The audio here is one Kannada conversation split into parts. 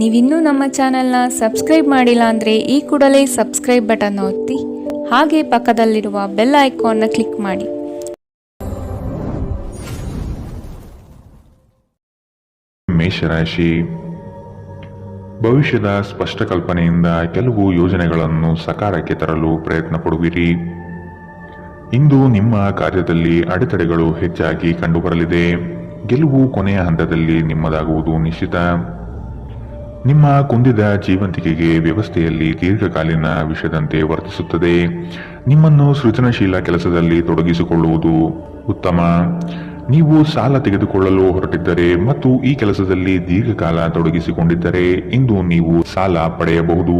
ನೀವಿನ್ನೂ ನಮ್ಮ ಚಾನೆಲ್ನ ಸಬ್ಸ್ಕ್ರೈಬ್ ಮಾಡಿಲ್ಲ ಅಂದರೆ ಈ ಕೂಡಲೇ ಸಬ್ಸ್ಕ್ರೈಬ್ ಬಟನ್ ಒತ್ತಿ, ಹಾಗೆ ಪಕ್ಕದಲ್ಲಿರುವ ಬೆಲ್ ಐಕಾನ್ನ ಕ್ಲಿಕ್ ಮಾಡಿ. ಮೇಷರಾಶಿ, ಭವಿಷ್ಯದ ಸ್ಪಷ್ಟ ಕಲ್ಪನೆಯಿಂದ ಕೆಲವು ಯೋಜನೆಗಳನ್ನು ಸಕಾರಕ್ಕೆ ತರಲು ಪ್ರಯತ್ನ ಪಡುವಿರಿ. ಇಂದು ನಿಮ್ಮ ಕಾರ್ಯದಲ್ಲಿ ಅಡೆತಡೆಗಳು ಹೆಚ್ಚಾಗಿ ಕಂಡುಬರಲಿದೆ. ಗೆಲುವು ಕೊನೆಯ ಹಂತದಲ್ಲಿ ನಿಮ್ಮದಾಗುವುದು ನಿಶ್ಚಿತ. ನಿಮ್ಮ ಕುಂದಿದ ಜೀವಂತಿಕೆಗೆ ವ್ಯವಸ್ಥೆಯಲ್ಲಿ ದೀರ್ಘಕಾಲೀನ ವಿಷಯದಂತೆ ವರ್ತಿಸುತ್ತದೆ. ನಿಮ್ಮನ್ನು ಸೃಜನಶೀಲ ಕೆಲಸದಲ್ಲಿ ತೊಡಗಿಸಿಕೊಳ್ಳುವುದು ಉತ್ತಮ. ನೀವು ಸಾಲ ತೆಗೆದುಕೊಳ್ಳಲು ಹೊರಟಿದ್ದರೆ ಮತ್ತು ಈ ಕೆಲಸದಲ್ಲಿ ದೀರ್ಘಕಾಲ ತೊಡಗಿಸಿಕೊಂಡಿದ್ದರೆ ಇಂದು ನೀವು ಸಾಲ ಪಡೆಯಬಹುದು.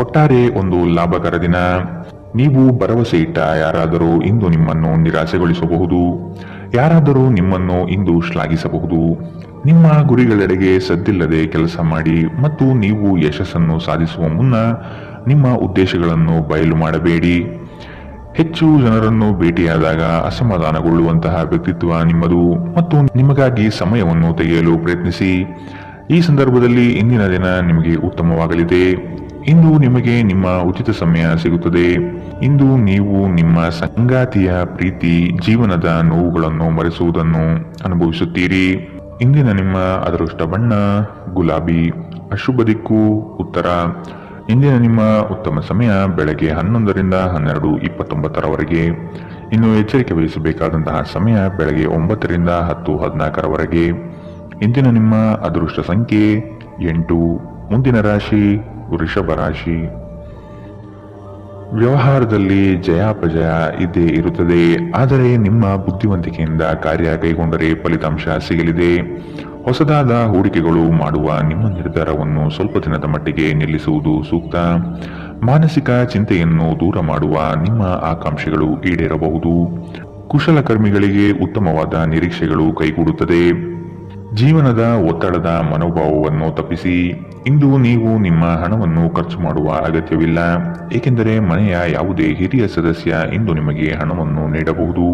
ಒಟ್ಟಾರೆ ಒಂದು ಲಾಭಕರ ದಿನ. ನೀವು ಭರವಸೆ ಇಟ್ಟ ಯಾರಾದರೂ ಇಂದು ನಿಮ್ಮನ್ನು ನಿರಾಸೆಗೊಳಿಸಬಹುದು. ಯಾರಾದರೂ ನಿಮ್ಮನ್ನು ಇಂದು ಶ್ಲಾಘಿಸಬಹುದು. ನಿಮ್ಮ ಗುರಿಗಳೆಡೆಗೆ ಸದ್ದಿಲ್ಲದೆ ಕೆಲಸ ಮಾಡಿ ಮತ್ತು ನೀವು ಯಶಸ್ಸನ್ನು ಸಾಧಿಸುವ ಮುನ್ನ ನಿಮ್ಮ ಉದ್ದೇಶಗಳನ್ನು ಬಯಲು ಮಾಡಬೇಡಿ. ಹೆಚ್ಚು ಜನರನ್ನು ಭೇಟಿಯಾದಾಗ ಅಸಮಾಧಾನಗೊಳ್ಳುವಂತಹ ವ್ಯಕ್ತಿತ್ವ ನಿಮ್ಮದು ಮತ್ತು ನಿಮಗಾಗಿ ಸಮಯವನ್ನು ತೆಗೆಯಲು ಪ್ರಯತ್ನಿಸಿ. ಈ ಸಂದರ್ಭದಲ್ಲಿ ಇಂದಿನ ದಿನ ನಿಮಗೆ ಉತ್ತಮವಾಗಲಿದೆ. ಇಂದು ನಿಮಗೆ ನಿಮ್ಮ ಉಚಿತ ಸಮಯ ಸಿಗುತ್ತದೆ. ಇಂದು ನೀವು ನಿಮ್ಮ ಸಂಗಾತಿಯ ಪ್ರೀತಿ, ಜೀವನದ ನೋವುಗಳನ್ನು ಮರೆಸುವುದನ್ನು ಅನುಭವಿಸುತ್ತೀರಿ. ಇಂದಿನ ನಿಮ್ಮ ಅದೃಷ್ಟ ಬಣ್ಣ, ಗುಲಾಬಿ, ಅಶುಭ ದಿಕ್ಕು, ಉತ್ತರ. ಇಂದಿನ ನಿಮ್ಮ ಉತ್ತಮ ಸಮಯ ಬೆಳಗ್ಗೆ ಹನ್ನೊಂದರಿಂದ ಹನ್ನೆರಡು ಇಪ್ಪತ್ತೊಂಬತ್ತರವರೆಗೆ. ಇನ್ನು ಎಚ್ಚರಿಕೆ ವಹಿಸಬೇಕಾದಂತಹ ಸಮಯ ಬೆಳಗ್ಗೆ ಒಂಬತ್ತರಿಂದ ಹತ್ತು ಹದಿನಾಲ್ಕರವರೆಗೆ. ಇಂದಿನ ನಿಮ್ಮ ಅದೃಷ್ಟ ಸಂಖ್ಯೆ ಎಂಟು. ಮುಂದಿನ ರಾಶಿ ವೃಷಭ ರಾಶಿ. ವ್ಯವಹಾರದಲ್ಲಿ ಜಯಾಪಜಯ ಇದ್ದೇ ಇರುತ್ತದೆ. ಆದರೆ ನಿಮ್ಮ ಬುದ್ಧಿವಂತಿಕೆಯಿಂದ ಕಾರ್ಯ ಕೈಗೊಂಡರೆ ಫಲಿತಾಂಶ ಸಿಗಲಿದೆ. ಹೊಸದಾದ ಹೂಡಿಕೆಗಳು ಮಾಡುವ ನಿಮ್ಮ ನಿರ್ಧಾರವನ್ನು ಸ್ವಲ್ಪ ದಿನದ ಮಟ್ಟಿಗೆ ನಿಲ್ಲಿಸುವುದು ಸೂಕ್ತ. ಮಾನಸಿಕ ಚಿಂತೆಯನ್ನು ದೂರ ಮಾಡುವ ನಿಮ್ಮ ಆಕಾಂಕ್ಷೆಗಳು ಈಡೇರಬಹುದು. ಕುಶಲಕರ್ಮಿಗಳಿಗೆ ಉತ್ತಮವಾದ ನಿರೀಕ್ಷೆಗಳು ಕೈಗೂಡುತ್ತದೆ. ಜೀವನದ ಒತ್ತಡದ ಮನೋಭಾವವನ್ನು ತಪ್ಪಿಸಿ, ಇಂದು ನೀವು ನಿಮ್ಮ ಹಣವನ್ನು ಖರ್ಚು ಮಾಡುವ ಅಗತ್ಯವಿಲ್ಲ, ಏಕೆಂದರೆ ಮನೆಯ ಯಾವುದೇ ಹಿರಿಯ ಸದಸ್ಯ ಇಂದು ನಿಮಗೆ ಹಣವನ್ನು ನೀಡಬಹುದು.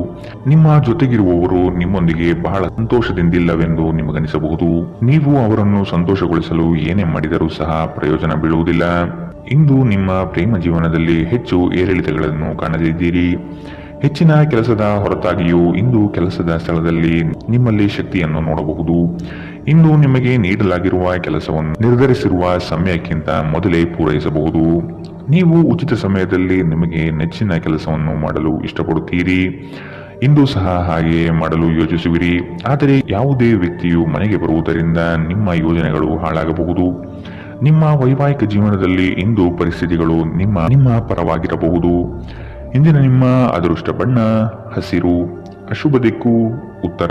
ನಿಮ್ಮ ಜೊತೆಗಿರುವವರು ನಿಮ್ಮೊಂದಿಗೆ ಬಹಳ ಸಂತೋಷದಿಂದಿಲ್ಲವೆಂದು ನಿಮಗನಿಸಬಹುದು. ನೀವು ಅವರನ್ನು ಸಂತೋಷಗೊಳಿಸಲು ಏನೇ ಮಾಡಿದರೂ ಸಹ ಪ್ರಯೋಜನ ಬೀಳುವುದಿಲ್ಲ. ಇಂದು ನಿಮ್ಮ ಪ್ರೇಮ ಜೀವನದಲ್ಲಿ ಹೆಚ್ಚು ಏರಿಳಿತಗಳನ್ನು ಕಾಣಲಿದ್ದೀರಿ ಹೆಚ್ಚಿನ ಕೆಲಸದ ಹೊರತಾಗಿಯೂ ಇಂದು ಕೆಲಸದ ಸ್ಥಳದಲ್ಲಿ ನಿಮ್ಮಲ್ಲಿ ಶಕ್ತಿಯನ್ನು ನೋಡಬಹುದು. ಇಂದು ನಿಮಗೆ ನೀಡಲಾಗಿರುವ ಕೆಲಸವನ್ನು ನಿರ್ಧರಿಸಿರುವ ಸಮಯಕ್ಕಿಂತ ಮೊದಲೇ ಪೂರೈಸಬಹುದು. ನೀವು ಉಚಿತ ಸಮಯದಲ್ಲಿ ನಿಮಗೆ ನೆಚ್ಚಿನ ಕೆಲಸವನ್ನು ಮಾಡಲು ಇಷ್ಟಪಡುತ್ತೀರಿ. ಇಂದು ಸಹ ಹಾಗೆಯೇ ಮಾಡಲು ಯೋಚಿಸುವಿರಿ. ಆದರೆ ಯಾವುದೇ ವ್ಯಕ್ತಿಯು ಮನೆಗೆ ಬರುವುದರಿಂದ ನಿಮ್ಮ ಯೋಜನೆಗಳು ಹಾಳಾಗಬಹುದು. ನಿಮ್ಮ ವೈವಾಹಿಕ ಜೀವನದಲ್ಲಿ ಇಂದು ಪರಿಸ್ಥಿತಿಗಳು ನಿಮ್ಮ ನಿಮ್ಮ ಪರವಾಗಿರಬಹುದು. ಇಂದಿನ ನಿಮ್ಮ ಅದೃಷ್ಟ ಬಣ್ಣ, ಹಸಿರು, ಅಶುಭ ದಿಕ್ಕು, ಉತ್ತರ.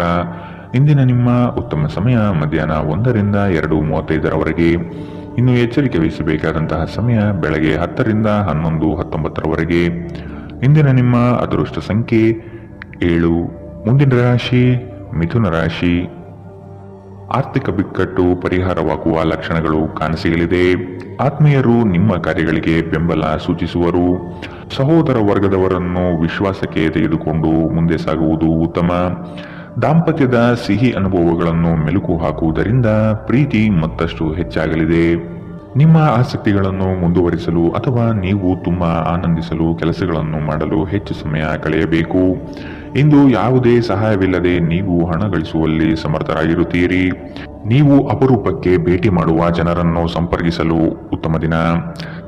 ಇಂದಿನ ನಿಮ್ಮ ಉತ್ತಮ ಸಮಯ, ಮಧ್ಯಾಹ್ನ ಒಂದರಿಂದ ಎರಡು ಮೂವತ್ತೈದರವರೆಗೆ. ಇನ್ನು ಎಚ್ಚರಿಕೆ ವಹಿಸಬೇಕಾದಂತಹ ಸಮಯ ಬೆಳಗ್ಗೆ ಹತ್ತರಿಂದ ಹನ್ನೊಂದು, ಹತ್ತೊಂಬತ್ತರವರೆಗೆ. ಇಂದಿನ ನಿಮ್ಮ ಅದೃಷ್ಟ ಸಂಖ್ಯೆ ಏಳು. ಮುಂದಿನ ರಾಶಿ ಮಿಥುನ ರಾಶಿ. ಆರ್ಥಿಕ ಬಿಕ್ಕಟ್ಟು, ಪರಿಹಾರವಾಗುವ ಲಕ್ಷಣಗಳು ಕಾಣಸಿಗಲಿದೆ ಆತ್ಮೀಯರು ನಿಮ್ಮ ಕಾರ್ಯಗಳಿಗೆ ಬೆಂಬಲ ಸೂಚಿಸುವರು. ಸಹೋದರ ವರ್ಗದವರನ್ನು ವಿಶ್ವಾಸಕ್ಕೆ ತೆಗೆದುಕೊಂಡು ಮುಂದೆ ಸಾಗುವುದು ಉತ್ತಮ. ದಾಂಪತ್ಯದ ಸಿಹಿ ಅನುಭವಗಳನ್ನು ಮೆಲುಕು ಹಾಕುವುದರಿಂದ ಪ್ರೀತಿ ಮತ್ತಷ್ಟು ಹೆಚ್ಚಾಗಲಿದೆ. ನಿಮ್ಮ ಆಸಕ್ತಿಗಳನ್ನು ಮುಂದುವರಿಸಲು ಅಥವಾ ನೀವು ತುಂಬ ಆನಂದಿಸಲು ಕೆಲಸಗಳನ್ನು ಮಾಡಲು ಹೆಚ್ಚು ಸಮಯ ಕಳೆಯಬೇಕು. ಇಂದು ಯಾವುದೇ ಸಹಾಯವಿಲ್ಲದೆ ನೀವು ಹಣ ಗಳಿಸುವಲ್ಲಿ ಸಮರ್ಥರಾಗಿರುತ್ತೀರಿ. ನೀವು ಅಪರೂಪಕ್ಕೆ ಭೇಟಿ ಮಾಡುವ ಜನರನ್ನು ಸಂಪರ್ಕಿಸಲು ಉತ್ತಮ ದಿನ.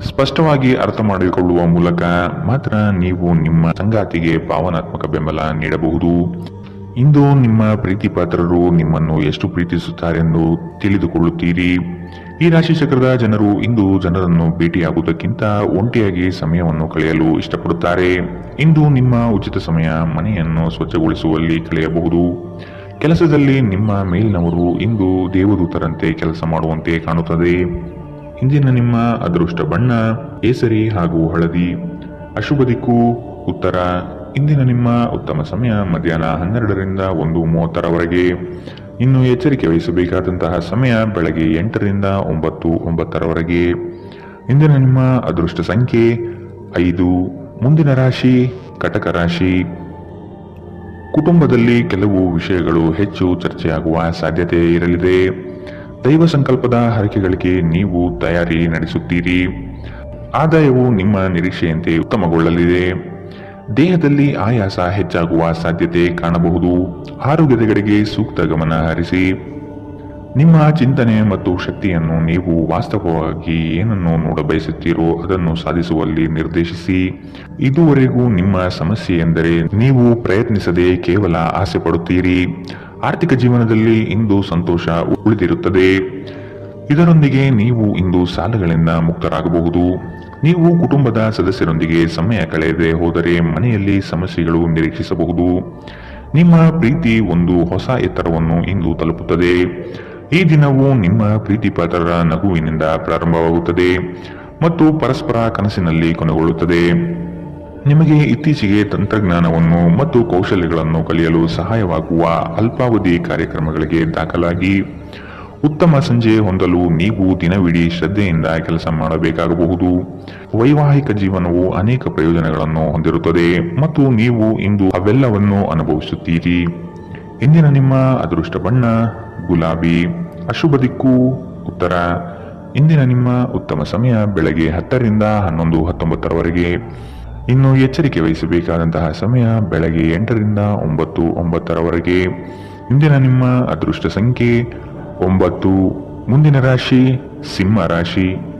ಸ್ಪಷ್ಟವಾಗಿ ಅರ್ಥ ಮಾಡಿಕೊಳ್ಳುವ ಮೂಲಕ ಮಾತ್ರ ನೀವು ನಿಮ್ಮ ಸಂಗಾತಿಗೆ ಭಾವನಾತ್ಮಕ ಬೆಂಬಲ ನೀಡಬಹುದು. ಇಂದು ನಿಮ್ಮ ಪ್ರೀತಿಪಾತ್ರರು ನಿಮ್ಮನ್ನು ಎಷ್ಟು ಪ್ರೀತಿಸುತ್ತಾರೆಂದು ತಿಳಿದುಕೊಳ್ಳುತ್ತೀರಿ. ಈ ರಾಶಿ ಚಕ್ರದ ಜನರು ಇಂದು ಜನರನ್ನು ಭೇಟಿಯಾಗುವುದಕ್ಕಿಂತ ಒಂಟಿಯಾಗಿ ಸಮಯವನ್ನು ಕಳೆಯಲು ಇಷ್ಟಪಡುತ್ತಾರೆ. ಇಂದು ನಿಮ್ಮ ಉಚಿತ ಸಮಯ ಮನೆಯನ್ನು ಸ್ವಚ್ಛಗೊಳಿಸುವಲ್ಲಿ ಕಳೆಯಬಹುದು. ಕೆಲಸದಲ್ಲಿ ನಿಮ್ಮ ಮೇಲಿನವರು ಇಂದು ದೇವದೂತರಂತೆ ಕೆಲಸ ಮಾಡುವಂತೆ ಕಾಣುತ್ತದೆ. ಇಂದಿನ ನಿಮ್ಮ ಅದೃಷ್ಟ ಬಣ್ಣ ಕೇಸರಿ ಹಾಗೂ ಹಳದಿ. ಅಶುಭ ದಿಕ್ಕು, ಉತ್ತರ. ಇಂದಿನ ನಿಮ್ಮ ಉತ್ತಮ ಸಮಯ ಮಧ್ಯಾಹ್ನ ಹನ್ನೆರಡರಿಂದ ಒಂದು ಮೂವತ್ತರವರೆಗೆ. ಇನ್ನು ಎಚ್ಚರಿಕೆ ವಹಿಸಬೇಕಾದಂತಹ ಸಮಯ ಬೆಳಗ್ಗೆ ಎಂಟರಿಂದ ಒಂಬತ್ತು, ಒಂಬತ್ತರವರೆಗೆ. ಇಂದಿನ ನಿಮ್ಮ ಅದೃಷ್ಟ ಸಂಖ್ಯೆ ಐದು. ಮುಂದಿನ ರಾಶಿ ಕಟಕ ರಾಶಿ. ಕುಟುಂಬದಲ್ಲಿ ಕೆಲವು ವಿಷಯಗಳು ಹೆಚ್ಚು ಚರ್ಚೆಯಾಗುವ ಸಾಧ್ಯತೆ ಇರಲಿದೆ. ದೈವ ಸಂಕಲ್ಪದ ಹರಕೆಗಳಿಗೆ ನೀವು ತಯಾರಿ ನಡೆಸುತ್ತೀರಿ. ಆದಾಯವು ನಿಮ್ಮ ನಿರೀಕ್ಷೆಯಂತೆ ಉತ್ತಮಗೊಳ್ಳಲಿದೆ. ದೇಹದಲ್ಲಿ ಆಯಾಸ ಹೆಚ್ಚಾಗುವ ಸಾಧ್ಯತೆ ಕಾಣಬಹುದು. ಆರೋಗ್ಯದ ಕಡೆಗೆ ಸೂಕ್ತ ಗಮನ ಹರಿಸಿ. ನಿಮ್ಮ ಚಿಂತನೆ ಮತ್ತು ಶಕ್ತಿಯನ್ನು ನೀವು ವಾಸ್ತವವಾಗಿ ಏನನ್ನು ನೋಡಬಯಸುತ್ತೀರೋ ಅದನ್ನು ಸಾಧಿಸುವಲ್ಲಿ ನಿರ್ದೇಶಿಸಿ. ಇದುವರೆಗೂ ನಿಮ್ಮ ಸಮಸ್ಯೆ ಎಂದರೆ ನೀವು ಪ್ರಯತ್ನಿಸದೆ ಕೇವಲ ಆಸೆ ಪಡುತ್ತೀರಿ. ಆರ್ಥಿಕ ಜೀವನದಲ್ಲಿ ಇಂದು ಸಂತೋಷ ಉಳಿದಿರುತ್ತದೆ. ಇದರೊಂದಿಗೆ ನೀವು ಇಂದು ಸಾಲಗಳಿಂದ ಮುಕ್ತರಾಗಬಹುದು. ನೀವು ಕುಟುಂಬದ ಸದಸ್ಯರೊಂದಿಗೆ ಸಮಯ ಕಳೆಯದೆ ಹೋದರೆ ಮನೆಯಲ್ಲಿ ಸಮಸ್ಯೆಗಳು ನಿರೀಕ್ಷಿಸಬಹುದು. ನಿಮ್ಮ ಪ್ರೀತಿ ಒಂದು ಹೊಸ ಎತ್ತರವನ್ನು ಇಂದು ತಲುಪುತ್ತದೆ. ಈ ದಿನವು ನಿಮ್ಮ ಪ್ರೀತಿಪಾತ್ರರ ನಗುವಿನಿಂದ ಪ್ರಾರಂಭವಾಗುತ್ತದೆ ಮತ್ತು ಪರಸ್ಪರ ಕನಸಿನಲ್ಲಿ ಕೊನೆಗೊಳ್ಳುತ್ತದೆ. ನಿಮಗೆ ಇತ್ತೀಚೆಗೆ ತಂತ್ರಜ್ಞಾನವನ್ನು ಮತ್ತು ಕೌಶಲ್ಯಗಳನ್ನು ಕಲಿಯಲು ಸಹಾಯವಾಗುವ ಅಲ್ಪಾವಧಿ ಕಾರ್ಯಕ್ರಮಗಳಿಗೆ ದಾಖಲಾಗಿ ಉತ್ತಮ ಸಂಜೆ ಹೊಂದಲು ನೀವು ದಿನವಿಡೀ ಶ್ರದ್ಧೆಯಿಂದ ಕೆಲಸ ಮಾಡಬೇಕಾಗಬಹುದು. ವೈವಾಹಿಕ ಜೀವನವು ಅನೇಕ ಪ್ರಯೋಜನಗಳನ್ನು ಹೊಂದಿರುತ್ತದೆ ಮತ್ತು ನೀವು ಇಂದು ಅವೆಲ್ಲವನ್ನು ಅನುಭವಿಸುತ್ತೀರಿ. ಇಂದಿನ ನಿಮ್ಮ ಅದೃಷ್ಟ ಬಣ್ಣ, ಗುಲಾಬಿ, ಅಶುಭ ದಿಕ್ಕು, ಉತ್ತರ. ಇಂದಿನ ನಿಮ್ಮ ಉತ್ತಮ ಸಮಯ ಬೆಳಗ್ಗೆ ಹತ್ತರಿಂದ ಹನ್ನೊಂದು, ಹತ್ತೊಂಬತ್ತರವರೆಗೆ. ಇನ್ನು ಎಚ್ಚರಿಕೆ ವಹಿಸಬೇಕಾದಂತಹ ಸಮಯ ಬೆಳಗ್ಗೆ ಎಂಟರಿಂದ ಒಂಬತ್ತು, ಒಂಬತ್ತರವರೆಗೆ. ಇಂದಿನ ನಿಮ್ಮ ಅದೃಷ್ಟ ಸಂಖ್ಯೆ ಒಂಬತ್ತು. ಮುಂದಿನ ರಾಶಿ ಸಿಂಹ ರಾಶಿ.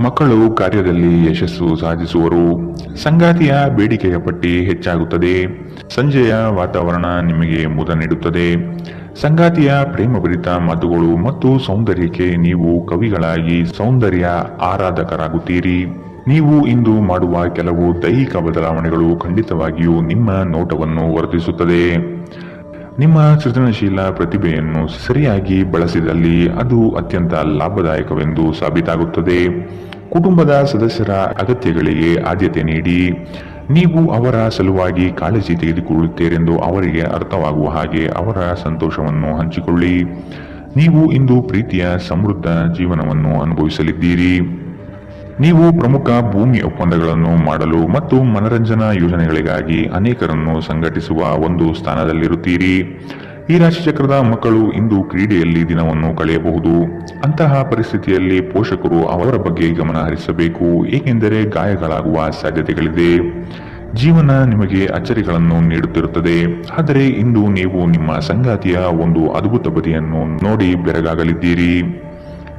ಮಕ್ಕಳು ಕಾರ್ಯದಲ್ಲಿ ಯಶಸ್ಸು ಸಾಧಿಸುವರು. ಸಂಗಾತಿಯ ಬೇಡಿಕೆಯ ಪಟ್ಟಿ ಹೆಚ್ಚಾಗುತ್ತದೆ. ಸಂಜೆಯ ವಾತಾವರಣ ನಿಮಗೆ ಮುದ ನೀಡುತ್ತದೆ. ಸಂಗಾತಿಯ ಪ್ರೇಮಭರಿತ ಮಾತುಗಳು ಮತ್ತು ಸೌಂದರ್ಯಕ್ಕೆ ನೀವು ಕವಿಗಳಾಗಿ ಸೌಂದರ್ಯ ಆರಾಧಕರಾಗುತ್ತೀರಿ. ನೀವು ಇಂದು ಮಾಡುವ ಕೆಲವು ದೈಹಿಕ ಬದಲಾವಣೆಗಳು ಖಂಡಿತವಾಗಿಯೂ ನಿಮ್ಮ ನೋಟವನ್ನು ವರ್ತಿಸುತ್ತದೆ ನಿಮ್ಮ ಸೃಜನಶೀಲ ಪ್ರತಿಭೆಯನ್ನು ಸರಿಯಾಗಿ ಬಳಸಿದಲ್ಲಿ ಅದು ಅತ್ಯಂತ ಲಾಭದಾಯಕವೆಂದು ಸಾಬೀತಾಗುತ್ತದೆ. ಕುಟುಂಬದ ಸದಸ್ಯರ ಅಗತ್ಯಗಳಿಗೆ ಆದ್ಯತೆ ನೀಡಿ, ನೀವು ಅವರ ಸಲುವಾಗಿ ಕಾಳಜಿ ತೆಗೆದುಕೊಳ್ಳುತ್ತೀರೆಂದು ಅವರಿಗೆ ಅರ್ಥವಾಗುವ ಹಾಗೆ ಅವರ ಸಂತೋಷವನ್ನು ಹಂಚಿಕೊಳ್ಳಿ. ನೀವು ಇಂದು ಪ್ರೀತಿಯ ಸಮೃದ್ಧ ಜೀವನವನ್ನು ಅನುಭವಿಸಲಿದ್ದೀರಿ. ನೀವು ಪ್ರಮುಖ ಭೂಮಿ ಒಪ್ಪಂದಗಳನ್ನು ಮಾಡಲು ಮತ್ತು ಮನರಂಜನಾ ಯೋಜನೆಗಳಿಗಾಗಿ ಅನೇಕರನ್ನು ಸಂಘಟಿಸುವ ಒಂದು ಸ್ಥಾನದಲ್ಲಿರುತ್ತೀರಿ. ಈ ರಾಶಿಚಕ್ರದ ಮಕ್ಕಳು ಇಂದು ಕ್ರೀಡೆಯಲ್ಲಿ ದಿನವನ್ನು ಕಳೆಯಬಹುದು. ಅಂತಹ ಪರಿಸ್ಥಿತಿಯಲ್ಲಿ ಪೋಷಕರು ಅವರ ಬಗ್ಗೆ ಗಮನ ಹರಿಸಬೇಕು, ಏಕೆಂದರೆ ಗಾಯಗಳಾಗುವ ಸಾಧ್ಯತೆಗಳಿದೆ. ಜೀವನ ನಿಮಗೆ ಅಚ್ಚರಿಗಳನ್ನು ನೀಡುತ್ತಿರುತ್ತದೆ. ಆದರೆ ಇಂದು ನೀವು ನಿಮ್ಮ ಸಂಗಾತಿಯ ಒಂದು ಅದ್ಭುತ ಬದಿಯನ್ನು ನೋಡಿ ಬೆರಗಾಗಲಿದ್ದೀರಿ.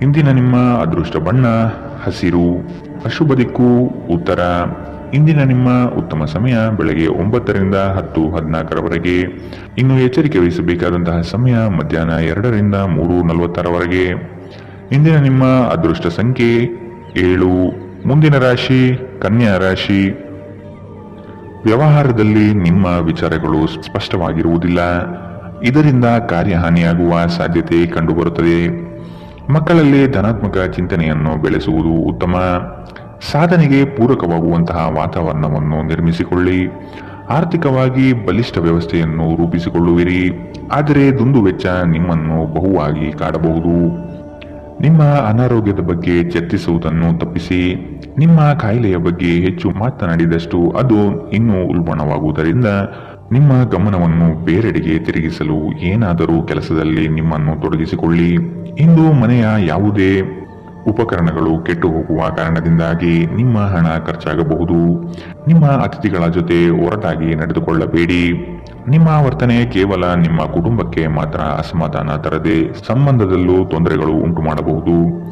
ಇಂದಿನ ನಿಮ್ಮ ಅದೃಷ್ಟ ಬಣ್ಣ ಹಸಿರು, ಅಶುಭ ದಿಕ್ಕು, ಉತ್ತರ. ಇಂದಿನ ನಿಮ್ಮ ಉತ್ತಮ ಸಮಯ ಬೆಳಗ್ಗೆ ಒಂಬತ್ತರಿಂದ ಹತ್ತು ಹದಿನಾಲ್ಕರವರೆಗೆ. ಇನ್ನು ಎಚ್ಚರಿಕೆ ವಹಿಸಬೇಕಾದಂತಹ ಸಮಯ ಮಧ್ಯಾಹ್ನ ಎರಡರಿಂದ ಮೂರು ನಲವತ್ತರವರೆಗೆ. ಇಂದಿನ ನಿಮ್ಮ ಅದೃಷ್ಟ ಸಂಖ್ಯೆ ಏಳು. ಮುಂದಿನ ರಾಶಿ, ಕನ್ಯಾ ರಾಶಿ. ವ್ಯವಹಾರದಲ್ಲಿ ನಿಮ್ಮ ವಿಚಾರಗಳು ಸ್ಪಷ್ಟವಾಗಿರುವುದಿಲ್ಲ. ಇದರಿಂದ ಕಾರ್ಯಹಾನಿಯಾಗುವ ಸಾಧ್ಯತೆ ಕಂಡುಬರುತ್ತದೆ. ಮಕ್ಕಳಲ್ಲಿ ಧನಾತ್ಮಕ ಚಿಂತನೆಯನ್ನು ಬೆಳೆಸುವುದು ಉತ್ತಮ. ಸಾಧನೆಗೆ ಪೂರಕವಾಗುವಂತಹ ವಾತಾವರಣವನ್ನು ನಿರ್ಮಿಸಿಕೊಳ್ಳಿ. ಆರ್ಥಿಕವಾಗಿ ಬಲಿಷ್ಠ ವ್ಯವಸ್ಥೆಯನ್ನು ರೂಪಿಸಿಕೊಳ್ಳುವಿರಿ. ಆದರೆ ದುಂದು ವೆಚ್ಚ ನಿಮ್ಮನ್ನು ಬಹುವಾಗಿ ಕಾಡಬಹುದು. ನಿಮ್ಮ ಅನಾರೋಗ್ಯದ ಬಗ್ಗೆ ಚರ್ಚಿಸುವುದನ್ನು ತಪ್ಪಿಸಿ. ನಿಮ್ಮ ಕಾಯಿಲೆಯ ಬಗ್ಗೆ ಹೆಚ್ಚು ಮಾತನಾಡಿದಷ್ಟು ಅದು ಇನ್ನೂ ಉಲ್ಬಣವಾಗುವುದರಿಂದ ನಿಮ್ಮ ಗಮನವನ್ನು ಬೇರೆಡೆಗೆ ತಿರುಗಿಸಲು ಏನಾದರೂ ಕೆಲಸದಲ್ಲಿ ನಿಮ್ಮನ್ನು ತೊಡಗಿಸಿಕೊಳ್ಳಿ. ಇಂದು ಮನೆಯ ಯಾವುದೇ ಉಪಕರಣಗಳು ಕೆಟ್ಟು ಹೋಗುವ ಕಾರಣದಿಂದಾಗಿ ನಿಮ್ಮ ಹಣ ಖರ್ಚಾಗಬಹುದು. ನಿಮ್ಮ ಅತಿಥಿಗಳ ಜೊತೆ ಒರಟಾಗಿ ನಡೆದುಕೊಳ್ಳಬೇಡಿ. ನಿಮ್ಮ ವರ್ತನೆ ಕೇವಲ ನಿಮ್ಮ ಕುಟುಂಬಕ್ಕೆ ಮಾತ್ರ ಅಸಮಾಧಾನ ತರದೆ ಸಂಬಂಧದಲ್ಲೂ ತೊಂದರೆಗಳು ಉಂಟು ಮಾಡಬಹುದು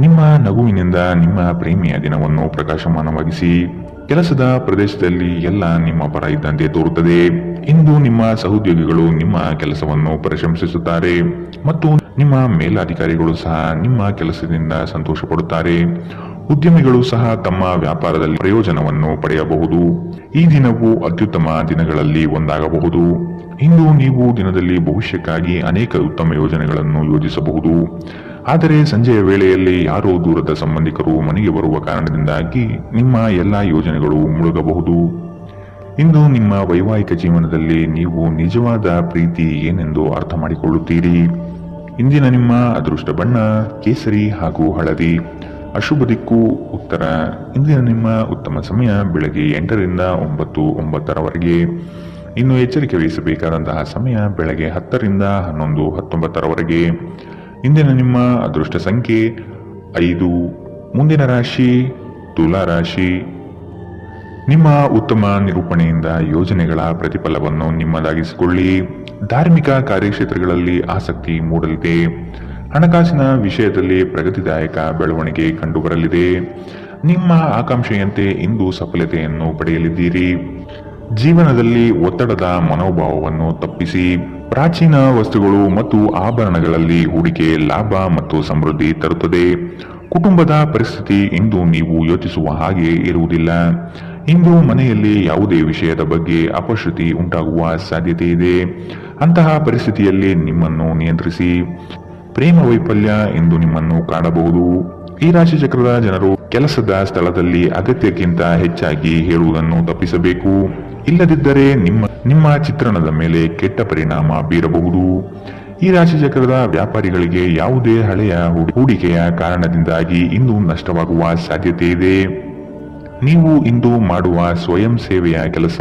ನಿಮ್ಮ ನಗುವಿನಿಂದ ನಿಮ್ಮ ಪ್ರೇಮಿಯ ದಿನವನ್ನು ಪ್ರಕಾಶಮಾನವಾಗಿಸಿ. ಕೆಲಸದ ಪ್ರದೇಶದಲ್ಲಿ ಎಲ್ಲ ನಿಮ್ಮ ಪರ ಇದ್ದಂತೆ ತೋರುತ್ತದೆ. ಇಂದು ನಿಮ್ಮ ಸಹೋದ್ಯೋಗಿಗಳು ನಿಮ್ಮ ಕೆಲಸವನ್ನು ಪ್ರಶಂಸಿಸುತ್ತಾರೆ ಮತ್ತು ನಿಮ್ಮ ಮೇಲಾಧಿಕಾರಿಗಳು ಸಹ ನಿಮ್ಮ ಕೆಲಸದಿಂದ ಸಂತೋಷ ಪಡುತ್ತಾರೆ ಉದ್ಯಮಿಗಳು ಸಹ ತಮ್ಮ ವ್ಯಾಪಾರದಲ್ಲಿ ಪ್ರಯೋಜನವನ್ನು ಪಡೆಯಬಹುದು. ಈ ದಿನವು ಅತ್ಯುತ್ತಮ ದಿನಗಳಲ್ಲಿ ಒಂದಾಗಬಹುದು. ಇಂದು ನೀವು ದಿನದಲ್ಲಿ ಭವಿಷ್ಯಕ್ಕಾಗಿ ಅನೇಕ ಉತ್ತಮ ಯೋಜನೆಗಳನ್ನು ಯೋಜಿಸಬಹುದು. ಆದರೆ ಸಂಜೆಯ ವೇಳೆಯಲ್ಲಿ ಯಾರೋ ದೂರದ ಸಂಬಂಧಿಕರು ಮನೆಗೆ ಬರುವ ಕಾರಣದಿಂದಾಗಿ ನಿಮ್ಮ ಎಲ್ಲಾ ಯೋಜನೆಗಳು ಮುಳುಗಬಹುದು. ಇಂದು ನಿಮ್ಮ ವೈವಾಹಿಕ ಜೀವನದಲ್ಲಿ ನೀವು ನಿಜವಾದ ಪ್ರೀತಿ ಏನೆಂದು ಅರ್ಥ ಮಾಡಿಕೊಳ್ಳುತ್ತೀರಿ? ಇಂದಿನ ನಿಮ್ಮ ಅದೃಷ್ಟ ಬಣ್ಣ, ಕೇಸರಿ ಹಾಗೂ ಹಳದಿ. ಅಶುಭ ದಿಕ್ಕು, ಉತ್ತರ. ಇಂದಿನ ನಿಮ್ಮ ಉತ್ತಮ ಸಮಯ ಬೆಳಗ್ಗೆ ಎಂಟರಿಂದ ಒಂಬತ್ತು, ಒಂಬತ್ತರವರೆಗೆ. ಇನ್ನು ಎಚ್ಚರಿಕೆ ವಹಿಸಬೇಕಾದಂತಹ ಸಮಯ ಬೆಳಗ್ಗೆ ಹತ್ತರಿಂದ ಹನ್ನೊಂದು, ಹತ್ತೊಂಬತ್ತರವರೆಗೆ. ಇಂದಿನ ನಿಮ್ಮ ಅದೃಷ್ಟ ಸಂಖ್ಯೆ ಐದು. ಮುಂದಿನ ರಾಶಿ ತುಲಾ ರಾಶಿ. ನಿಮ್ಮ ಉತ್ತಮ ನಿರೂಪಣೆಯಿಂದ ಯೋಜನೆಗಳ ಪ್ರತಿಫಲವನ್ನು ನಿಮ್ಮದಾಗಿಸಿಕೊಳ್ಳಿ. ಧಾರ್ಮಿಕ ಕಾರ್ಯಕ್ಷೇತ್ರಗಳಲ್ಲಿ ಆಸಕ್ತಿ ಮೂಡಲಿದೆ. ಹಣಕಾಸಿನ ವಿಷಯದಲ್ಲಿ ಪ್ರಗತಿದಾಯಕ ಬೆಳವಣಿಗೆ ಕಂಡುಬರಲಿದೆ. ನಿಮ್ಮ ಆಕಾಂಕ್ಷೆಯಂತೆ ಇಂದು ಸಫಲತೆಯನ್ನು ಪಡೆಯಲಿದ್ದೀರಿ. ಜೀವನದಲ್ಲಿ ಒತ್ತಡದ ಮನೋಭಾವವನ್ನು ತಪ್ಪಿಸಿ ಪ್ರಾಚೀನ ವಸ್ತುಗಳು ಮತ್ತು ಆಭರಣಗಳಲ್ಲಿ ಹೂಡಿಕೆ ಲಾಭ ಮತ್ತು ಸಮೃದ್ಧಿ ತರುತ್ತದೆ. ಕುಟುಂಬದ ಪರಿಸ್ಥಿತಿ ಇಂದು ನೀವು ಯೋಚಿಸುವ ಹಾಗೆ ಇರುವುದಿಲ್ಲ. ಇಂದು ಮನೆಯಲ್ಲಿ ಯಾವುದೇ ವಿಷಯದ ಬಗ್ಗೆ ಅಪಶ್ರುತಿ ಉಂಟಾಗುವ ಸಾಧ್ಯತೆ ಇದೆ. ಅಂತಹ ಪರಿಸ್ಥಿತಿಯಲ್ಲಿ ನಿಮ್ಮನ್ನು ನಿಯಂತ್ರಿಸಿ. ಪ್ರೇಮ ವೈಫಲ್ಯ ಎಂದು ನಿಮ್ಮನ್ನು ಕಾಣಬಹುದು. ಈ ರಾಶಿ ಚಕ್ರದ ಜನರು ಕೆಲಸದ ಸ್ಥಳದಲ್ಲಿ ಅಗತ್ಯಕ್ಕಿಂತ ಹೆಚ್ಚಾಗಿ ಹೇಳುವುದನ್ನು ತಪ್ಪಿಸಬೇಕು. ಇಲ್ಲದಿದ್ದರೆ ನಿಮ್ಮ ನಿಮ್ಮ ಚಿತ್ರಣದ ಮೇಲೆ ಕೆಟ್ಟ ಪರಿಣಾಮ ಬೀರಬಹುದು. ಈ ರಾಶಿ ಚಕ್ರದ ವ್ಯಾಪಾರಿಗಳಿಗೆ ಯಾವುದೇ ಹಳೆಯ ಹೂಡಿ- ಹೂಡಿಕೆಯ ಕಾರಣದಿಂದಾಗಿ ಇಂದು ನಷ್ಟವಾಗುವ ಸಾಧ್ಯತೆ ಇದೆ. ನೀವು ಇಂದು ಮಾಡುವ ಸ್ವಯಂ ಸೇವೆಯ ಕೆಲಸ,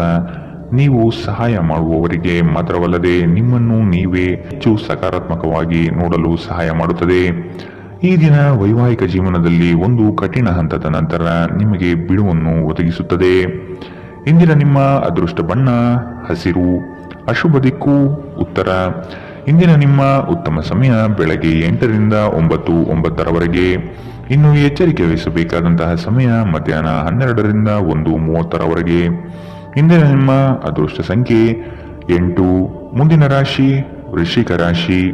ನೀವು ಸಹಾಯ ಮಾಡುವವರಿಗೆ ಮಾತ್ರವಲ್ಲದೆ ನಿಮ್ಮನ್ನು ನೀವೇ ಹೆಚ್ಚು ಸಕಾರಾತ್ಮಕವಾಗಿ ನೋಡಲು ಸಹಾಯ ಮಾಡುತ್ತದೆ. ಈ ದಿನ ವೈವಾಹಿಕ ಜೀವನದಲ್ಲಿ ಒಂದು ಕಠಿಣ ಹಂತದ ನಂತರ ನಿಮಗೆ ಬಿಡುವನ್ನು ಒದಗಿಸುತ್ತದೆ. ಇಂದಿನ ನಿಮ್ಮ ಅದೃಷ್ಟ ಬಣ್ಣ, ಹಸಿರು, ಅಶುಭ ದಿಕ್ಕು, ಉತ್ತರ. ಇಂದಿನ ನಿಮ್ಮ ಉತ್ತಮ ಸಮಯ ಬೆಳಗ್ಗೆ ಎಂಟರಿಂದ ಒಂಬತ್ತು, ಒಂಬತ್ತರವರೆಗೆ. ಇನ್ನು ಎಚ್ಚರಿಕೆ ವಹಿಸಬೇಕಾದಂತಹ ಸಮಯ ಮಧ್ಯಾಹ್ನ ಹನ್ನೆರಡರಿಂದ ಒಂದು, ಮೂವತ್ತರವರೆಗೆ. ಇಂದಿನ ನಿಮ್ಮ ಅದೃಷ್ಟ ಸಂಖ್ಯೆ ಎಂಟು. ಮುಂದಿನ ರಾಶಿ, ವೃಶ್ಚಿಕ ರಾಶಿ.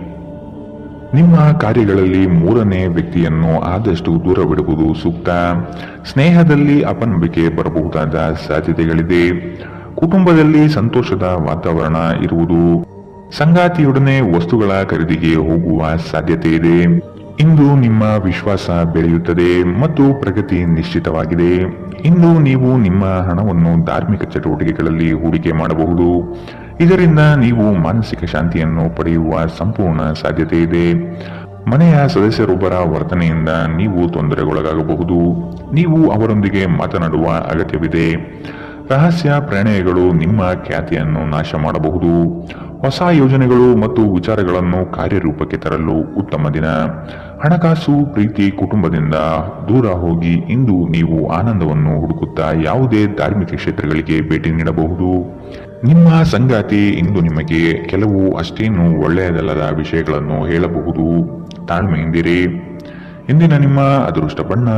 ನಿಮ್ಮ ಕಾರ್ಯಗಳಲ್ಲಿ ಮೂರನೇ ವ್ಯಕ್ತಿಯನ್ನು ಆದಷ್ಟು ದೂರವಿಡುವುದು ಸೂಕ್ತ. ಸ್ನೇಹದಲ್ಲಿ ಅಪನಂಬಿಕೆ ಬರಬಹುದಾದ ಸಾಧ್ಯತೆಗಳಿದೆ. ಕುಟುಂಬದಲ್ಲಿ ಸಂತೋಷದ ವಾತಾವರಣ ಇರುವುದು. ಸಂಗಾತಿಯೊಡನೆ ವಸ್ತುಗಳ ಖರೀದಿಗೆ ಹೋಗುವ ಸಾಧ್ಯತೆ ಇದೆ. ಇಂದು ನಿಮ್ಮ ವಿಶ್ವಾಸ ಬೆಳೆಯುತ್ತದೆ ಮತ್ತು ಪ್ರಗತಿ ನಿಶ್ಚಿತವಾಗಿದೆ. ಇಂದು ನೀವು ನಿಮ್ಮ ಹಣವನ್ನು ಧಾರ್ಮಿಕ ಚಟುವಟಿಕೆಗಳಲ್ಲಿ ಹೂಡಿಕೆ ಮಾಡಬಹುದು. ಇದರಿಂದ ನೀವು ಮಾನಸಿಕ ಶಾಂತಿಯನ್ನು ಪಡೆಯುವ ಸಂಪೂರ್ಣ ಸಾಧ್ಯತೆ ಇದೆ. ಮನೆಯ ಸದಸ್ಯರೊಬ್ಬರ ವರ್ತನೆಯಿಂದ ನೀವು ತೊಂದರೆಗೊಳಗಾಗಬಹುದು. ನೀವು ಅವರೊಂದಿಗೆ ಮಾತನಾಡುವ ಅಗತ್ಯವಿದೆ. ರಹಸ್ಯ ಪ್ರಣಯಗಳು ನಿಮ್ಮ ಖ್ಯಾತಿಯನ್ನು ನಾಶ ಮಾಡಬಹುದು. ಹೊಸ ಯೋಜನೆಗಳು ಮತ್ತು ವಿಚಾರಗಳನ್ನು ಕಾರ್ಯರೂಪಕ್ಕೆ ತರಲು ಉತ್ತಮ ದಿನ. ಹಣಕಾಸು, ಪ್ರೀತಿ, ಕುಟುಂಬದಿಂದ ದೂರ ಹೋಗಿ ಇಂದು ನೀವು ಆನಂದವನ್ನು ಹುಡುಕುತ್ತಾ ಯಾವುದೇ ಧಾರ್ಮಿಕ ಕ್ಷೇತ್ರಗಳಿಗೆ ಭೇಟಿ ನೀಡಬಹುದು. ನಿಮ್ಮ ಸಂಗಾತಿ ಇಂದು ನಿಮಗೆ ಕೆಲವು ಅಷ್ಟೇನು ಒಳ್ಳೆಯದಲ್ಲದ ವಿಷಯಗಳನ್ನು ಹೇಳಬಹುದು. ತಾಳ್ಮೆಯಿಂದಿರಿ ಇಂದಿನ ನಿಮ್ಮ ಅದೃಷ್ಟ ಬಣ್ಣ,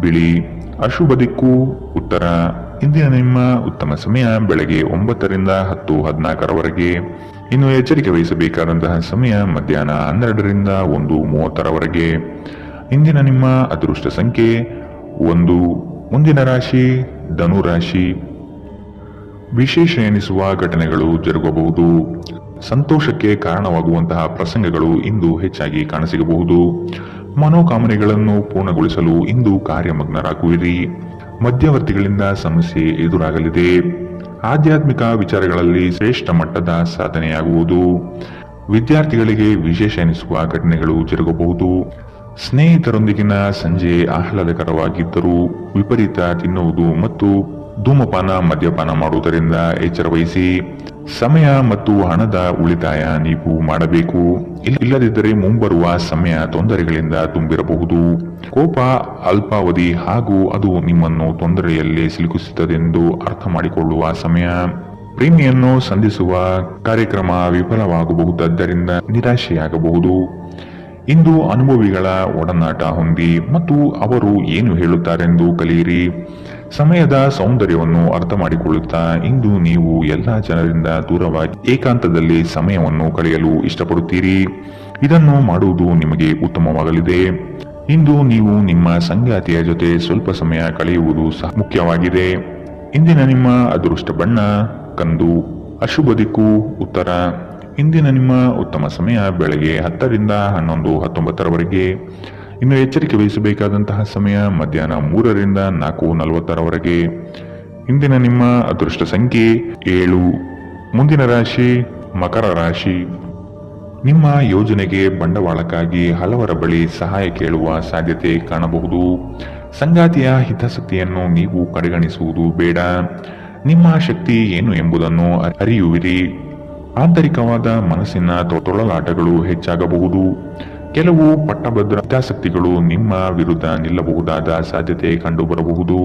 ಬಿಳಿ, ಅಶುಭ ದಿಕ್ಕು, ಉತ್ತರ. ಇಂದಿನ ನಿಮ್ಮ ಉತ್ತಮ ಸಮಯ ಬೆಳಗ್ಗೆ ಒಂಬತ್ತರಿಂದ ಹತ್ತು ಹದಿನಾಲ್ಕರವರೆಗೆ. ಇನ್ನು ಎಚ್ಚರಿಕೆ ವಹಿಸಬೇಕಾದಂತಹ ಸಮಯ ಮಧ್ಯಾಹ್ನ ಹನ್ನೆರಡರಿಂದ ಒಂದು ಮೂವತ್ತರವರೆಗೆ. ಇಂದಿನ ನಿಮ್ಮ ಅದೃಷ್ಟ ಸಂಖ್ಯೆ ಒಂದು. ಮುಂದಿನ ರಾಶಿ ಧನು ರಾಶಿ ವಿಶೇಷ ಎನಿಸುವ ಘಟನೆಗಳು ಜರುಗಬಹುದು. ಸಂತೋಷಕ್ಕೆ ಕಾರಣವಾಗುವಂತಹ ಪ್ರಸಂಗಗಳು ಇಂದು ಹೆಚ್ಚಾಗಿ ಕಾಣಸಿಗಬಹುದು. ಮನೋಕಾಮನೆಗಳನ್ನು ಪೂರ್ಣಗೊಳಿಸಲು ಇಂದು ಕಾರ್ಯಮಗ್ನರಾಗುವಿರಿ. ಮಧ್ಯವರ್ತಿಗಳಿಂದ ಸಮಸ್ಯೆ ಎದುರಾಗಲಿದೆ. ಆಧ್ಯಾತ್ಮಿಕ ವಿಚಾರಗಳಲ್ಲಿ ಶ್ರೇಷ್ಠ ಮಟ್ಟದ ಸಾಧನೆಯಾಗುವುದು. ವಿದ್ಯಾರ್ಥಿಗಳಿಗೆ ವಿಶೇಷ ಎನಿಸುವ ಘಟನೆಗಳು ಜರುಗಬಹುದು. ಸ್ನೇಹಿತರೊಂದಿಗಿನ ಸಂಜೆ ಆಹ್ಲಾದಕರವಾಗಿದ್ದರೂ ವಿಪರೀತ ತಿನ್ನುವುದು ಮತ್ತು ಧೂಮಪಾನ, ಮದ್ಯಪಾನ ಮಾಡುವುದರಿಂದ ಎಚ್ಚರ ವಹಿಸಿ ಸಮಯ ಮತ್ತು ಹಣದ ಉಳಿತಾಯ ನೀವು ಮಾಡಬೇಕು. ಇಲ್- ಇಲ್ಲದಿದ್ದರೆ ಮುಂಬರುವ ಸಮಯ ತೊಂದರೆಗಳಿಂದ ತುಂಬಿರಬಹುದು. ಕೋಪ, ಅಲ್ಪಾವಧಿ ಹಾಗೂ ಅದು ನಿಮ್ಮನ್ನು ತೊಂದರೆಯಲ್ಲಿ ಸಿಲುಕಿಸುತ್ತದೆಂದು ಅರ್ಥ ಮಾಡಿಕೊಳ್ಳುವ ಸಮಯ. ಪ್ರೇಮಿಯನ್ನು ಸಂಧಿಸುವ ಕಾರ್ಯಕ್ರಮ ವಿಫಲವಾಗಬಹುದಾದ್ದರಿಂದ ನಿರಾಶೆಯಾಗಬಹುದು. ಇಂದು ಅನುಭವಿಗಳ ಒಡನಾಟ ಹೊಂದಿ ಮತ್ತು ಅವರು ಏನು ಹೇಳುತ್ತಾರೆಂದು ಕಲಿಯಿರಿ. ಸಮಯದ ಸೌಂದರ್ಯವನ್ನು ಅರ್ಥ ಮಾಡಿಕೊಳ್ಳುತ್ತಾ ಇಂದು ನೀವು ಎಲ್ಲ ಜನರಿಂದ ದೂರವಾಗಿ ಏಕಾಂತದಲ್ಲಿ ಸಮಯವನ್ನು ಕಳೆಯಲು ಇಷ್ಟಪಡುತ್ತೀರಿ. ಇದನ್ನು ಮಾಡುವುದು ನಿಮಗೆ ಉತ್ತಮವಾಗಲಿದೆ. ಇಂದು ನೀವು ನಿಮ್ಮ ಸಂಗಾತಿಯ ಜೊತೆ ಸ್ವಲ್ಪ ಸಮಯ ಕಳೆಯುವುದು ಸಹ ಮುಖ್ಯವಾಗಿದೆ. ಇಂದಿನ ನಿಮ್ಮ ಅದೃಷ್ಟ ಬಣ್ಣ, ಕಂದು, ಅಶುಭ ದಿಕ್ಕು, ಉತ್ತರ. ಇಂದಿನ ನಿಮ್ಮ ಉತ್ತಮ ಸಮಯ ಬೆಳಗ್ಗೆ ಹತ್ತರಿಂದ ಹನ್ನೊಂದು ಹತ್ತೊಂಬತ್ತರವರೆಗೆ. ಇನ್ನು ಎಚ್ಚರಿಕೆ ವಹಿಸಬೇಕಾದಂತಹ ಸಮಯ ಮಧ್ಯಾಹ್ನ ಮೂರರಿಂದ ನಾಲ್ಕು ನಲವತ್ತರವರೆಗೆ. ಇಂದಿನ ನಿಮ್ಮ ಅದೃಷ್ಟ ಸಂಖ್ಯೆ ಏಳು. ಮುಂದಿನ ರಾಶಿ ಮಕರ ರಾಶಿ. ನಿಮ್ಮ ಯೋಜನೆಗೆ ಬಂಡವಾಳಕ್ಕಾಗಿ ಹಲವರ ಬಳಿ ಸಹಾಯ ಕೇಳುವ ಸಾಧ್ಯತೆ ಕಾಣಬಹುದು. ಸಂಗಾತಿಯ ಹಿತಾಸಕ್ತಿಯನ್ನು ನೀವು ಕಡೆಗಣಿಸುವುದು ಬೇಡ. ನಿಮ್ಮ ಶಕ್ತಿ ಏನು ಎಂಬುದನ್ನು ಅರಿಯುವಿರಿ. ಆಂತರಿಕವಾದ ಮನಸ್ಸಿನ ತೊಳಲಾಟಗಳು ಹೆಚ್ಚಾಗಬಹುದು. ಕೆಲವು ಪಟ್ಟಭದ್ರ ಹಿತಾಸಕ್ತಿಗಳು ನಿಮ್ಮ ವಿರುದ್ಧ ನಿಲ್ಲಬಹುದಾದ ಸಾಧ್ಯತೆ ಕಂಡುಬರಬಹುದು.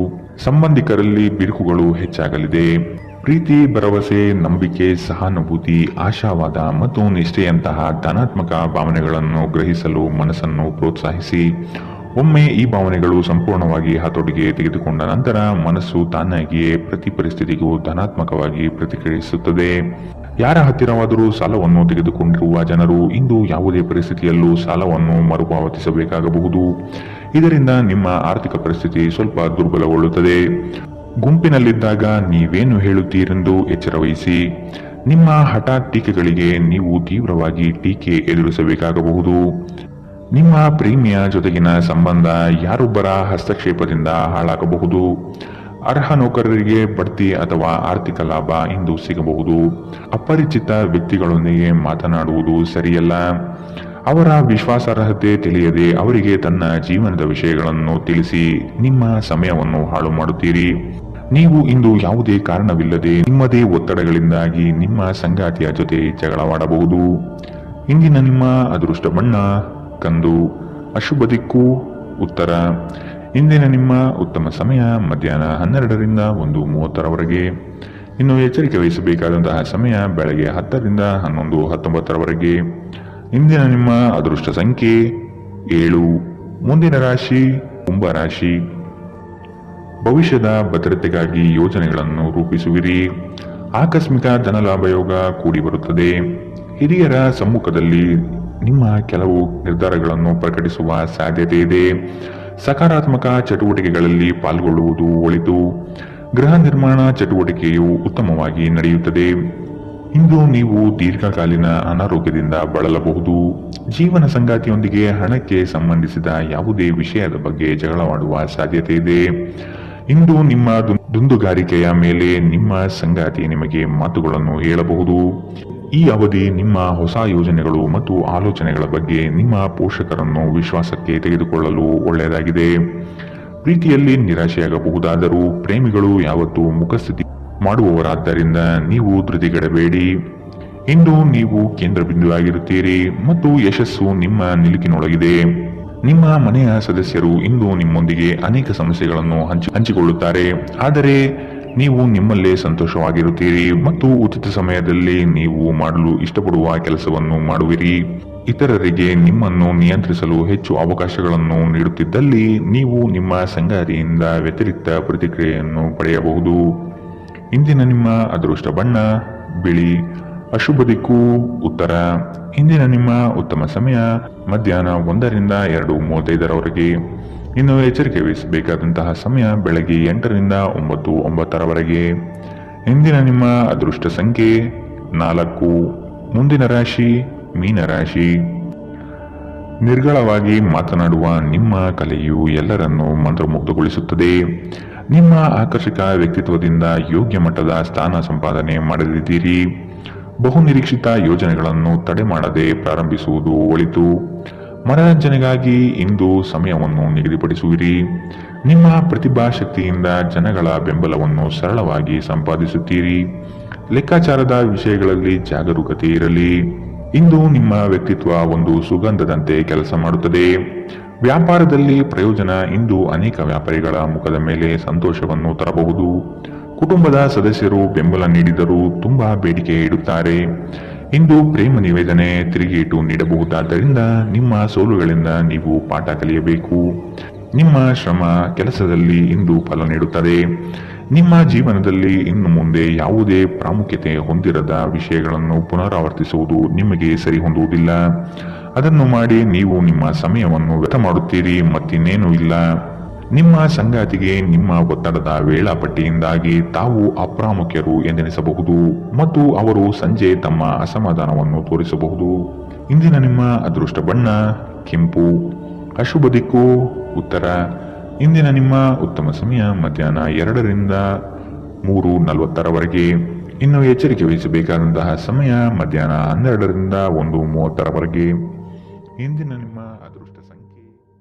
ಸಂಬಂಧಿಕರಲ್ಲಿ ಬಿರುಕುಗಳು ಹೆಚ್ಚಾಗಲಿದೆ. ಪ್ರೀತಿ, ಭರವಸೆ, ನಂಬಿಕೆ, ಸಹಾನುಭೂತಿ, ಆಶಾವಾದ ಮತ್ತು ನಿಷ್ಠೆಯಂತಹ ಧನಾತ್ಮಕ ಭಾವನೆಗಳನ್ನು ಗ್ರಹಿಸಲು ಮನಸ್ಸನ್ನು ಪ್ರೋತ್ಸಾಹಿಸಿ. ಒಮ್ಮೆ ಈ ಭಾವನೆಗಳು ಸಂಪೂರ್ಣವಾಗಿ ಹತೋಟಿಗೆ ತೆಗೆದುಕೊಂಡ ನಂತರ ಮನಸ್ಸು ತಾನಾಗಿಯೇ ಪ್ರತಿ ಪರಿಸ್ಥಿತಿಗೂ ಧನಾತ್ಮಕವಾಗಿ ಪ್ರತಿಕ್ರಿಯಿಸುತ್ತದೆ. ಯಾರ ಹತ್ತಿರವಾದರೂ ಸಾಲವನ್ನು ತೆಗೆದುಕೊಂಡಿರುವ ಜನರು ಇಂದು ಯಾವುದೇ ಪರಿಸ್ಥಿತಿಯಲ್ಲೂ ಸಾಲವನ್ನು ಮರುಪಾವತಿಸಬೇಕಾಗಬಹುದು. ಇದರಿಂದ ನಿಮ್ಮ ಆರ್ಥಿಕ ಪರಿಸ್ಥಿತಿ ಸ್ವಲ್ಪ ದುರ್ಬಲಗೊಳ್ಳುತ್ತದೆ. ಗುಂಪಿನಲ್ಲಿದ್ದಾಗ ನೀವೇನು ಹೇಳುತ್ತೀರೆಂದು ಎಚ್ಚರವಹಿಸಿ. ನಿಮ್ಮ ಹಠಾತ್ ಟೀಕೆಗಳಿಗೆ ನೀವು ತೀವ್ರವಾಗಿ ಟೀಕೆ ಎದುರಿಸಬೇಕಾಗಬಹುದು. ನಿಮ್ಮ ಪ್ರೇಮಿಯ ಜೊತೆಗಿನ ಸಂಬಂಧ ಯಾರೊಬ್ಬರ ಹಸ್ತಕ್ಷೇಪದಿಂದ ಹಾಳಾಗಬಹುದು. ಅರ್ಹ ನೌಕರರಿಗೆ ಬಡ್ತಿ ಅಥವಾ ಆರ್ಥಿಕ ಲಾಭ ಇಂದು ಸಿಗಬಹುದು. ಅಪರಿಚಿತ ವ್ಯಕ್ತಿಗಳೊಂದಿಗೆ ಮಾತನಾಡುವುದು ಸರಿಯಲ್ಲ. ಅವರ ವಿಶ್ವಾಸಾರ್ಹತೆ ತಿಳಿಯದೆ ಅವರಿಗೆ ತನ್ನ ಜೀವನದ ವಿಷಯಗಳನ್ನು ತಿಳಿಸಿ ನಿಮ್ಮ ಸಮಯವನ್ನು ಹಾಳು ಮಾಡುತ್ತೀರಿ. ನೀವು ಇಂದು ಯಾವುದೇ ಕಾರಣವಿಲ್ಲದೆ ನಿಮ್ಮದೇ ಒತ್ತಡಗಳಿಂದಾಗಿ ನಿಮ್ಮ ಸಂಗಾತಿಯ ಜೊತೆ ಜಗಳವಾಡಬಹುದು. ಇಂದಿನ ನಿಮ್ಮ ಅದೃಷ್ಟ ಬಣ್ಣ ಕಂದು, ಅಶುಭ ದಿಕ್ಕು, ಉತ್ತರ. ಇಂದಿನ ನಿಮ್ಮ ಉತ್ತಮ ಸಮಯ, ಮಧ್ಯಾಹ್ನ ಹನ್ನೆರಡರಿಂದ ಒಂದು ಮೂವತ್ತರವರೆಗೆ. ಇನ್ನು ಎಚ್ಚರಿಕೆ ವಹಿಸಬೇಕಾದಂತಹ ಸಮಯ ಬೆಳಗ್ಗೆ ಹತ್ತರಿಂದ ಹನ್ನೊಂದು ಹತ್ತೊಂಬತ್ತರವರೆಗೆ. ಇಂದಿನ ನಿಮ್ಮ ಅದೃಷ್ಟ ಸಂಖ್ಯೆ ಏಳು. ಮುಂದಿನ ರಾಶಿ ಕುಂಭರಾಶಿ ಭವಿಷ್ಯದ ಭದ್ರತೆಗಾಗಿ ಯೋಜನೆಗಳನ್ನು ರೂಪಿಸುವಿರಿ. ಆಕಸ್ಮಿಕ ಧನಲಾಭ ಯೋಗ ಕೂಡಿ ಬರುತ್ತದೆ. ಹಿರಿಯರ ಸಮ್ಮುಖದಲ್ಲಿ ನಿಮ್ಮ ಕೆಲವು ನಿರ್ಧಾರಗಳನ್ನು ಪ್ರಕಟಿಸುವ ಸಾಧ್ಯತೆ ಇದೆ. ಸಕಾರಾತ್ಮಕ ಚಟುವಟಿಕೆಗಳಲ್ಲಿ ಪಾಲ್ಗೊಳ್ಳುವುದು ಒಳಿತು. ಗೃಹ ನಿರ್ಮಾಣ ಚಟುವಟಿಕೆಯು ಉತ್ತಮವಾಗಿ ನಡೆಯುತ್ತದೆ. ಇಂದು ನೀವು ದೀರ್ಘಕಾಲೀನ ಅನಾರೋಗ್ಯದಿಂದ ಬಳಲಬಹುದು. ಜೀವನ ಸಂಗಾತಿಯೊಂದಿಗೆ ಹಣಕ್ಕೆ ಸಂಬಂಧಿಸಿದ ಯಾವುದೇ ವಿಷಯದ ಬಗ್ಗೆ ಜಗಳವಾಡುವ ಸಾಧ್ಯತೆ ಇದೆ. ಇಂದು ನಿಮ್ಮ ದುಂದುಗಾರಿಕೆಯ ಮೇಲೆ ನಿಮ್ಮ ಸಂಗಾತಿ ನಿಮಗೆ ಮಾತುಗಳನ್ನು ಹೇಳಬಹುದು. ಈ ಅವಧಿ ನಿಮ್ಮ ಹೊಸ ಯೋಜನೆಗಳು ಮತ್ತು ಆಲೋಚನೆಗಳ ಬಗ್ಗೆ ನಿಮ್ಮ ಪೋಷಕರನ್ನು ವಿಶ್ವಾಸಕ್ಕೆ ತೆಗೆದುಕೊಳ್ಳಲು ಒಳ್ಳೆಯದಾಗಿದೆ. ಪ್ರೀತಿಯಲ್ಲಿ ನಿರಾಶೆಯಾಗಬಹುದಾದರೂ ಪ್ರೇಮಿಗಳು ಯಾವತ್ತೂ ಮುಖಸ್ಥಿತಿ ಮಾಡುವವರಾದ್ದರಿಂದ ನೀವು ಧೃತಿಗೆಡಬೇಡಿ. ಇಂದು ನೀವು ಕೇಂದ್ರ ಬಿಂದುವಾಗಿರುತ್ತೀರಿ ಮತ್ತು ಯಶಸ್ಸು ನಿಮ್ಮ ನಿಲುಕಿನೊಳಗಿದೆ. ನಿಮ್ಮ ಮನೆಯ ಸದಸ್ಯರು ಇಂದು ನಿಮ್ಮೊಂದಿಗೆ ಅನೇಕ ಸಮಸ್ಯೆಗಳನ್ನು ಹಂಚಿ, ಹಂಚಿಕೊಳ್ಳುತ್ತಾರೆ. ಆದರೆ ನೀವು ನಿಮ್ಮಲ್ಲೇ ಸಂತೋಷವಾಗಿರುತ್ತೀರಿ ಮತ್ತು ಉಚಿತ ಸಮಯದಲ್ಲಿ ನೀವು ಮಾಡಲು ಇಷ್ಟಪಡುವ ಕೆಲಸವನ್ನು ಮಾಡುವಿರಿ. ಇತರರಿಗೆ ನಿಮ್ಮನ್ನು ನಿಯಂತ್ರಿಸಲು ಹೆಚ್ಚು ಅವಕಾಶಗಳನ್ನು ನೀಡುತ್ತಿದ್ದಲ್ಲಿ ನೀವು ನಿಮ್ಮ ಸಂಗಾತಿಯಿಂದ ವ್ಯತಿರಿಕ್ತ ಪ್ರತಿಕ್ರಿಯೆಯನ್ನು ಪಡೆಯಬಹುದು. ಇಂದಿನ ನಿಮ್ಮ ಅದೃಷ್ಟ ಬಣ್ಣ, ಬಿಳಿ, ಅಶುಭ ದಿಕ್ಕು, ಉತ್ತರ. ಇಂದಿನ ನಿಮ್ಮ ಉತ್ತಮ ಸಮಯ ಮಧ್ಯಾಹ್ನ ಒಂದರಿಂದ ಎರಡು ಮೂವತ್ತೈದರವರೆಗೆ. ಇನ್ನು ಎಚ್ಚರಿಕೆ ವಹಿಸಬೇಕಾದಂತಹ ಸಮಯ ಬೆಳಗ್ಗೆ ಎಂಟರಿಂದ ಒಂಬತ್ತು, ಒಂಬತ್ತರವರೆಗೆ. ಇಂದಿನ ನಿಮ್ಮ ಅದೃಷ್ಟ ಸಂಖ್ಯೆ ನಾಲ್ಕು, ಮುಂದಿನ ರಾಶಿ ಮೀನರಾಶಿ ನಿರ್ಗಳವಾಗಿ ಮಾತನಾಡುವ ನಿಮ್ಮ ಕಲೆಯು ಎಲ್ಲರನ್ನೂ ಮಂತ್ರಮುಗ್ಧಗೊಳಿಸುತ್ತದೆ. ನಿಮ್ಮ ಆಕರ್ಷಕ ವ್ಯಕ್ತಿತ್ವದಿಂದ ಯೋಗ್ಯ ಮಟ್ಟದ ಸ್ಥಾನ ಸಂಪಾದನೆ ಮಾಡಲಿದ್ದೀರಿ ಬಹುನಿರೀಕ್ಷಿತ ಯೋಜನೆಗಳನ್ನು ತಡೆ ಮಾಡದೆ ಪ್ರಾರಂಭಿಸುವುದು ಒಳಿತು. ಮನರಂಜನೆಗಾಗಿ ಇಂದು ಸಮಯವನ್ನು ನಿಗದಿಪಡಿಸುವಿರಿ. ನಿಮ್ಮ ಪ್ರತಿಭಾ ಶಕ್ತಿಯಿಂದ ಜನಗಳ ಬೆಂಬಲವನ್ನು ಸರಳವಾಗಿ ಸಂಪಾದಿಸುತ್ತೀರಿ. ಲೆಕ್ಕಾಚಾರದ ವಿಷಯಗಳಲ್ಲಿ ಜಾಗರೂಕತೆ ಇರಲಿ. ಇಂದು ನಿಮ್ಮ ವ್ಯಕ್ತಿತ್ವ ಒಂದು ಸುಗಂಧದಂತೆ ಕೆಲಸ ಮಾಡುತ್ತದೆ. ವ್ಯಾಪಾರದಲ್ಲಿ ಪ್ರಯೋಜನ ಇಂದು ಅನೇಕ ವ್ಯಾಪಾರಿಗಳ ಮುಖದ ಮೇಲೆ ಸಂತೋಷವನ್ನು ತರಬಹುದು. ಕುಟುಂಬದ ಸದಸ್ಯರು ಬೆಂಬಲ ನೀಡಿದರೂ ತುಂಬಾ ಬೇಡಿಕೆ ಇಡುತ್ತಾರೆ. ಇಂದು ಪ್ರೇಮ ನಿವೇದನೆ ತಿರುಗೇಟು ನೀಡಬಹುದಾದ್ದರಿಂದ ನಿಮ್ಮ ಸೋಲುಗಳಿಂದ ನೀವು ಪಾಠ ಕಲಿಯಬೇಕು. ನಿಮ್ಮ ಶ್ರಮ ಕೆಲಸದಲ್ಲಿ ಇಂದು ಫಲ ನೀಡುತ್ತದೆ. ನಿಮ್ಮ ಜೀವನದಲ್ಲಿ ಇನ್ನು ಮುಂದೆ ಯಾವುದೇ ಪ್ರಾಮುಖ್ಯತೆ ಹೊಂದಿರದ ವಿಷಯಗಳನ್ನು ಪುನರಾವರ್ತಿಸುವುದು ನಿಮಗೆ ಸರಿ ಹೊಂದುವುದಿಲ್ಲ ಅದನ್ನು ಮಾಡಿ ನೀವು ನಿಮ್ಮ ಸಮಯವನ್ನು ವ್ಯರ್ಥ ಮಾಡುತ್ತೀರಿ, ಮತ್ತಿನ್ನೇನೂ ಇಲ್ಲ. ನಿಮ್ಮ ಸಂಗಾತಿಗೆ ನಿಮ್ಮ ಒತ್ತಡದ ವೇಳಾಪಟ್ಟಿಯಿಂದಾಗಿ ತಾವು ಅಪ್ರಾಮುಖ್ಯರು ಎಂದೆನಿಸಬಹುದು ಮತ್ತು ಅವರು ಸಂಜೆ ತಮ್ಮ ಅಸಮಾಧಾನವನ್ನು ತೋರಿಸಬಹುದು. ಇಂದಿನ ನಿಮ್ಮ ಅದೃಷ್ಟ ಬಣ್ಣ, ಕೆಂಪು, ಅಶುಭ ದಿಕ್ಕು, ಉತ್ತರ. ಇಂದಿನ ನಿಮ್ಮ ಉತ್ತಮ ಸಮಯ ಮಧ್ಯಾಹ್ನ ಎರಡರಿಂದ ಮೂರು ನಲವತ್ತರವರೆಗೆ. ಇನ್ನು ಎಚ್ಚರಿಕೆ ವಹಿಸಬೇಕಾದಂತಹ ಸಮಯ ಮಧ್ಯಾಹ್ನ ಹನ್ನೆರಡರಿಂದ ಒಂದು ಮೂವತ್ತರವರೆಗೆ. ಇಂದಿನ ನಿಮ್ಮ